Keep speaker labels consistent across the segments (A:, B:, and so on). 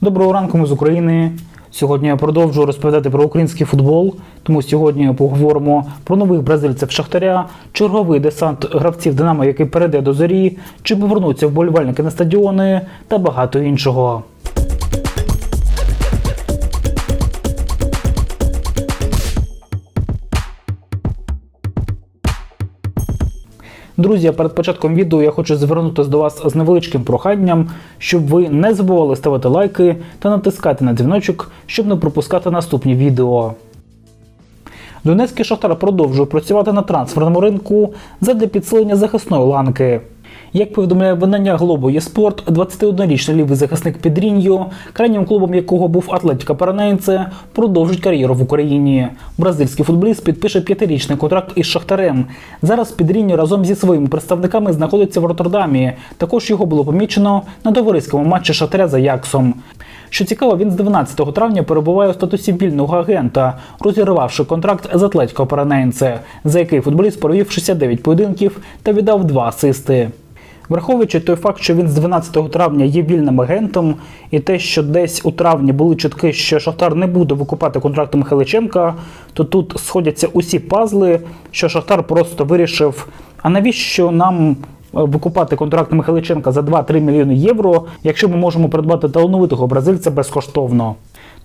A: Доброго ранку ми з України. Сьогодні я продовжую розповідати про український футбол. Тому сьогодні поговоримо про нових бразильців Шахтаря, черговий десант гравців Динамо, який перейде до зорі, чи повернуться вболівальники на стадіони та багато іншого. Друзі, перед початком відео я хочу звернутися до вас з невеличким проханням, щоб ви не забували ставити лайки та натискати на дзвіночок, щоб не пропускати наступні відео. Донецький Шахтар продовжує працювати на трансферному ринку задля підсилення захисної ланки. Як повідомляє видання Глобо Єспорт, 21-річний лівий захисник Підріньо, крайнім клубом якого був Атлетіка Паранейнце, продовжить кар'єру в Україні. Бразильський футболіст підпише п'ятирічний контракт із Шахтарем. Зараз Підріньо разом зі своїми представниками знаходиться в Роттердамі. Також його було помічено на товариському матчі Шахтаря за Яксом. Що цікаво, він з 12 травня перебуває у статусі вільного агента, розірвавши контракт з Атлетіко Паранейнце, за який футболіст провів 69 поєдинків та віддав два асисти. Враховуючи той факт, що він з 12 травня є вільним агентом, і те, що десь у травні були чутки, що Шахтар не буде викупати контракт Михайличенка, то тут сходяться усі пазли, що Шахтар просто вирішив: а навіщо нам е, викупати контракт Михайличенка за 2-3 мільйони євро, якщо ми можемо придбати талановитого бразильця безкоштовно?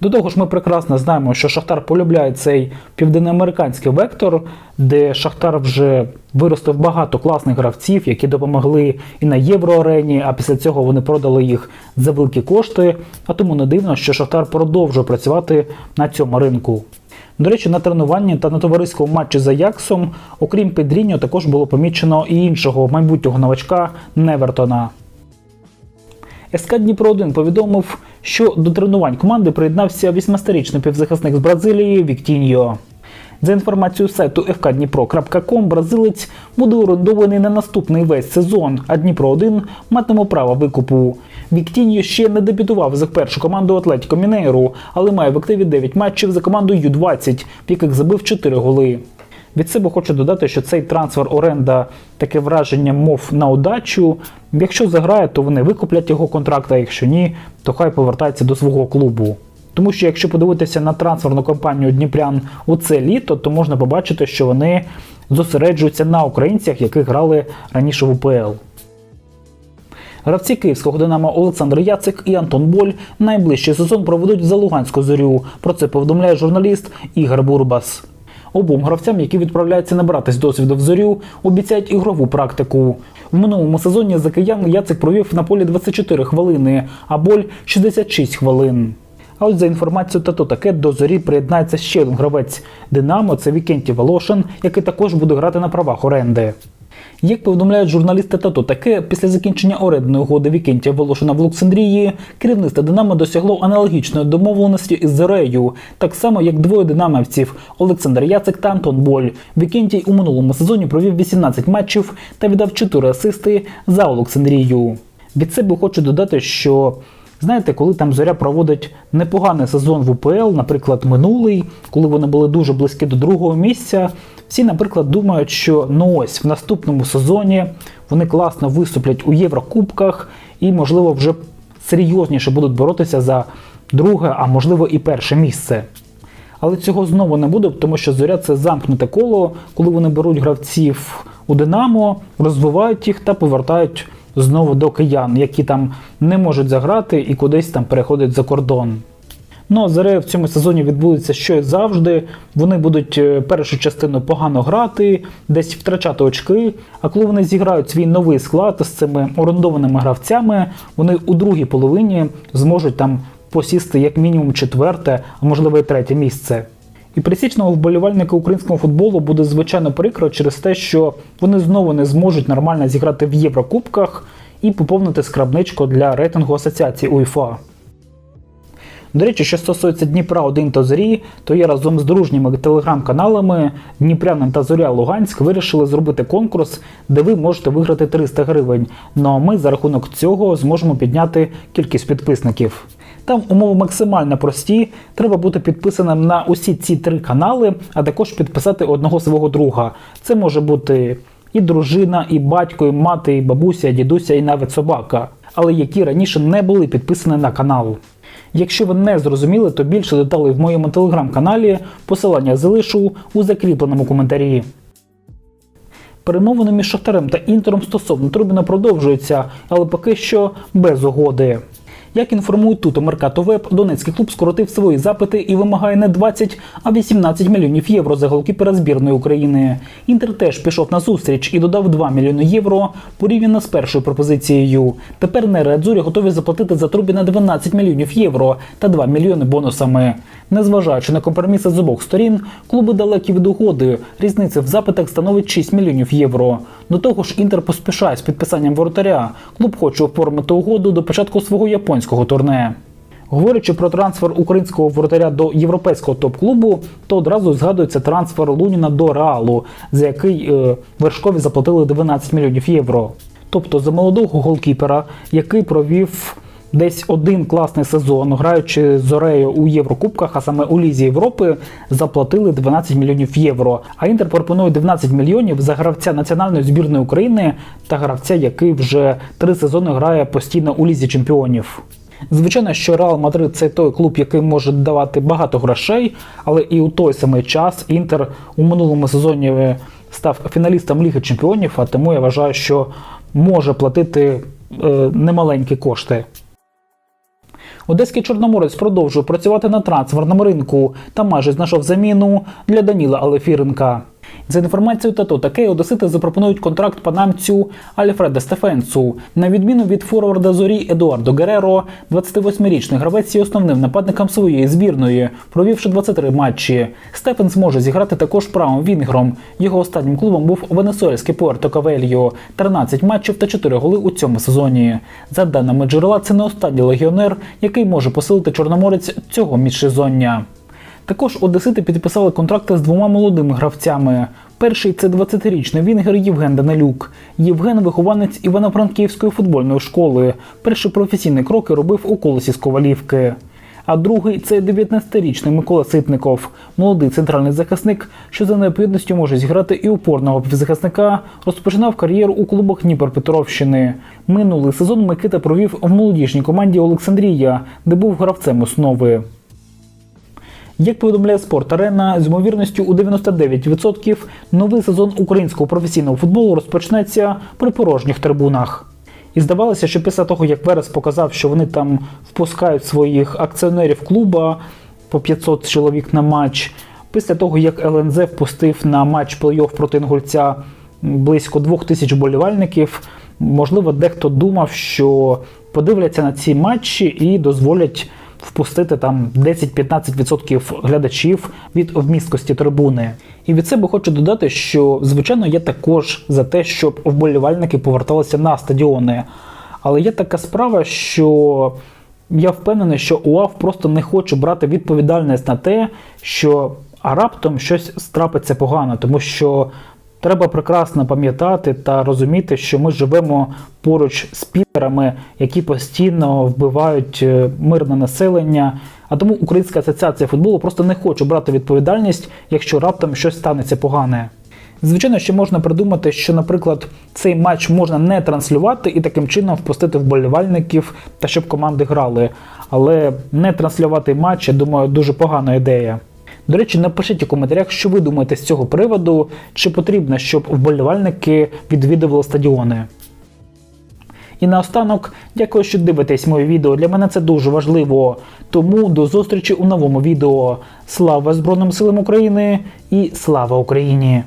A: До того ж, ми прекрасно знаємо, що Шахтар полюбляє цей південноамериканський вектор, де Шахтар вже виростив багато класних гравців, які допомогли і на євроарені, а після цього вони продали їх за великі кошти. А тому не дивно, що Шахтар продовжує працювати на цьому ринку. До речі, на тренуванні та на товариському матчі за Яксом, окрім Педріньо, також було помічено і іншого майбутнього новачка Невертона. СК Дніпро 1 повідомив, що до тренувань команди приєднався 8-річний півзахисник з Бразилії Віктіньо. За інформацією сайту fkdnipro.com, бразилець буде орендований на наступний весь сезон, а Дніпро 1 матиме право викупу. Віктіньо ще не дебютував за першу команду Атлетіко Мінейру, але має в активі 9 матчів за командою Ю-20, в яких забив 4 голи. Від себе хочу додати, що цей трансфер оренда таке враження, мов на удачу. Якщо заграє, то вони викуплять його контракт, а якщо ні, то хай повертається до свого клубу. Тому що якщо подивитися на трансферну кампанію Дніпрян у це літо, то можна побачити, що вони зосереджуються на українцях, які грали раніше в УПЛ. Гравці київського Динамо Олександр Яцик і Антон Боль найближчий сезон проведуть за Луганську зорю. Про це повідомляє журналіст Ігор Бурбас. Обом гравцям, які відправляються набратись досвіду в зорю, обіцяють ігрову практику. В минулому сезоні за киян Яцик провів на полі 24 хвилини, а боль 66 хвилин. А ось за інформацією Тато таке до зорі приєднається ще один гравець Динамо, це Вікенті Волошин, який також буде грати на правах оренди. Як повідомляють журналісти Тато таке, після закінчення орендної угоди Вікентія Волошина в Олександрії, керівництво Динамо досягло аналогічної домовленості із Зорею, так само як двоє динамівців Олександр Яцик та Антон Боль. Вікентій у минулому сезоні провів 18 матчів та віддав 4 асисти за Олександрію. Від себе хочу додати, що Знаєте, коли там зоря проводить непоганий сезон в УПЛ, наприклад, минулий, коли вони були дуже близькі до другого місця, всі, наприклад, думають, що ну ось в наступному сезоні вони класно виступлять у Єврокубках і, можливо, вже серйозніше будуть боротися за друге, а можливо і перше місце. Але цього знову не буде, тому що зоря це замкнуте коло, коли вони беруть гравців у Динамо, розвивають їх та повертають знову до киян, які там не можуть заграти і кудись там переходять за кордон. Ну, Заре в цьому сезоні відбудеться щось завжди. Вони будуть е, першу частину погано грати, десь втрачати очки. А коли вони зіграють свій новий склад з цими орендованими гравцями, вони у другій половині зможуть там посісти як мінімум четверте, а можливо і третє місце. І пересічного вболівальника українського футболу буде звичайно прикро через те, що вони знову не зможуть нормально зіграти в Єврокубках і поповнити скрабничку для рейтингу асоціації УЄФА. До речі, що стосується Дніпра 1 та Зорі, то я разом з дружніми телеграм-каналами Дніпрянин та Зоря Луганськ вирішили зробити конкурс, де ви можете виграти 300 гривень. Ну а ми за рахунок цього зможемо підняти кількість підписників. Там умови максимально прості. Треба бути підписаним на усі ці три канали, а також підписати одного свого друга. Це може бути і дружина, і батько, і мати, і бабуся, і дідуся, і навіть собака, але які раніше не були підписані на канал. Якщо ви не зрозуміли, то більше деталей в моєму телеграм-каналі. Посилання залишу у закріпленому коментарі. Перемовини між Шахтарем та Інтером стосовно Трубіна продовжуються, але поки що без угоди. Як інформують тут у Меркато Донецький клуб скоротив свої запити і вимагає не 20, а 18 мільйонів євро за голкіпера збірної України. Інтер теж пішов на зустріч і додав 2 мільйони євро порівняно з першою пропозицією. Тепер Нередзурі готові заплатити за Трубіна 12 мільйонів євро та 2 мільйони бонусами. Незважаючи на компроміси з обох сторін, клуби далекі від угоди. Різниця в запитах становить 6 мільйонів євро. До того ж, Інтер поспішає з підписанням воротаря. Клуб хоче оформити угоду до початку свого японського турне. Говорячи про трансфер українського воротаря до європейського топ-клубу, то одразу згадується трансфер Луніна до Реалу, за який е, вершкові заплатили 12 мільйонів євро. Тобто за молодого голкіпера, який провів десь один класний сезон, граючи з Орею у Єврокубках, а саме у Лізі Європи, заплатили 12 мільйонів євро. А Інтер пропонує 12 мільйонів за гравця національної збірної України та гравця, який вже три сезони грає постійно у Лізі Чемпіонів. Звичайно, що Реал Мадрид це той клуб, який може давати багато грошей, але і у той самий час Інтер у минулому сезоні став фіналістом Ліги Чемпіонів, а тому я вважаю, що може платити е, немаленькі кошти. Одеський Чорноморець продовжує працювати на трансферному ринку та майже знайшов заміну для Даніла Алефіренка. За інформацією Тато таке Одесити запропонують контракт панамцю Альфреда Стефенцу. На відміну від форварда зорі Едуардо Гереро, 28-річний гравець є основним нападником своєї збірної, провівши 23 матчі. Стефен зможе зіграти також правим вінгром. Його останнім клубом був венесуельський Пуерто Кавельо. 13 матчів та 4 голи у цьому сезоні. За даними джерела, це не останній легіонер, який може посилити чорноморець цього міжсезоння. Також Одесити підписали контракти з двома молодими гравцями. Перший це 20-річний вінгер Євген Данилюк. Євген вихованець Івано-Франківської футбольної школи. Перші професійні кроки робив у колесі з Ковалівки. А другий це 19-річний Микола Ситников, молодий центральний захисник, що за необхідністю може зіграти і опорного півзахисника, розпочинав кар'єру у клубах Дніпропетровщини. Минулий сезон Микита провів в молодіжній команді Олександрія, де був гравцем основи. Як повідомляє Спорт Арена, з ймовірністю у 99% новий сезон українського професійного футболу розпочнеться при порожніх трибунах. І здавалося, що після того, як Верес показав, що вони там впускають своїх акціонерів клуба по 500 чоловік на матч, після того, як ЛНЗ впустив на матч плей-офф проти Інгульця близько 2000 болівальників, можливо, дехто думав, що подивляться на ці матчі і дозволять впустити там 10-15% глядачів від вмісткості трибуни. І від себе хочу додати, що звичайно я також за те, щоб вболівальники поверталися на стадіони. Але є така справа, що я впевнений, що УАВ просто не хоче брати відповідальність на те, що а раптом щось страпиться погано, тому що треба прекрасно пам'ятати та розуміти, що ми живемо поруч з підерами, які постійно вбивають е, мирне населення. А тому Українська асоціація футболу просто не хоче брати відповідальність, якщо раптом щось станеться погане. Звичайно, ще можна придумати, що, наприклад, цей матч можна не транслювати і таким чином впустити вболівальників та щоб команди грали. Але не транслювати матч, я думаю, дуже погана ідея. До речі, напишіть у коментарях, що ви думаєте з цього приводу, чи потрібно, щоб вболівальники відвідували стадіони. І наостанок, дякую, що дивитесь моє відео. Для мене це дуже важливо. Тому до зустрічі у новому відео. Слава Збройним силам України і слава Україні!